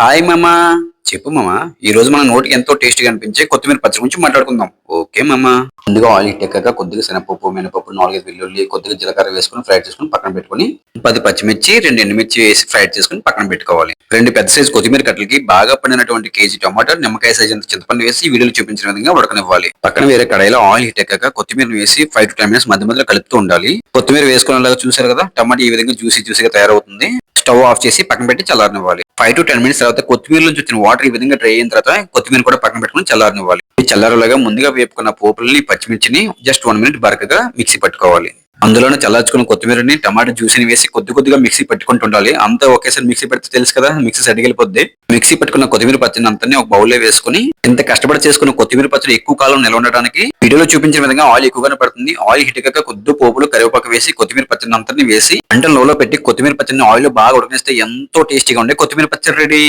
Hi మామా. చెప్పు మామా. ఈ రోజు మన నోటికి ఎంతో టేస్టీగా అనిపించే కొత్తిమీర పచ్చడి గురించి మాట్లాడుకుందాం. ఓకే మామా. ముందుగా ఆయిల్ ఎక్కాక కొద్దిగా శనగపప్పు మినపప్పు నాలుగైదు వెల్లుల్లి కొద్దిగా జీలకర్ర వేసుకుని ఫ్రై చేసుకుని పక్కన పెట్టుకుని పది పచ్చిమిర్చి రెండు ఎండుమిర్చి వేసి ఫ్రై చేసుకుని పక్కన పెట్టుకోవాలి. రెండు పెద్ద సైజు కొత్తిమీర కట్టలకి బాగా పండినటువంటి కేజీ టమాటా నిమ్మకాయ సైజ్ అంత చింతపండు వేసి ఈ వీడియోలో చూపించిన విధంగా ఉడకనివ్వాలి. పక్కన వేరే కడాయిలో ఆయిల్ హీట్ ఎక్కాక కొత్తిమీర వేసి ఫైవ్ టు టెన్ మినిట్స్ మధ్య మధ్యలో కలుపుతూ ఉండాలి. కొత్తిమీర వేసుకునేలాగా చూసారు కదా? టమాటా ఈ విధంగా జ్యూసీ జ్యూసీగా తయారవుతుంది. స్టవ్ ఆఫ్ చేసి పక్కన పెట్టి చల్లారనివ్వాలి. ఫైవ్ టు టెన్ మినిట్స్ తర్వాత కొత్తిమీర నుంచి వచ్చిన వాటర్ ఈ విధంగా డ్రై అయిన తర్వాత కొత్తిమీర కూడా పక్కన పెట్టుకుని చల్లారనివ్వాలి. చల్లారలాగా ముందుగా వేపుకున్న పోపుల్ని పచ్చిమిర్చిని జస్ట్ వన్ మినిట్ బరకగా మిక్సీ పట్టుకోవాలి. అందులోనే చల్లార్చుకున్న కొత్తిమీరని టమాటా జ్యూస్ని వేసి కొద్ది కొద్దిగా మిక్సీ పట్టుకుంటూ ఉండాలి అంతా ఒకేసారి మిక్సీ పెడితే తెలుసు కదా మిక్సీ సరిగిపోద్ది మిక్సీ పట్టుకున్న కొత్తిమీర పచ్చడిని అంతా ఒక బౌల్లో వేసుకుని ఇంత కష్టపడి చేసుకున్న కొత్తిమీర పచ్చడి ఎక్కువ కాలం నిల్వ ఉండడానికి వీడియోలో చూపించిన విధంగా ఆయిల్ ఎక్కువగానే పడుతుంది. ఆయిల్ హిట్ ఎక్కాక కొద్ది పోపులు కరివేపాకు వేసి కొత్తిమీర పచ్చడిని అంతా వేసి అంటే లోలో పెట్టి కొత్తిమీర పచ్చడిని ఆయిల్ బాగా ఉడకనిస్తే ఎంతో టేస్టీగా ఉండే కొత్తిమీర పచ్చడి రెడీ.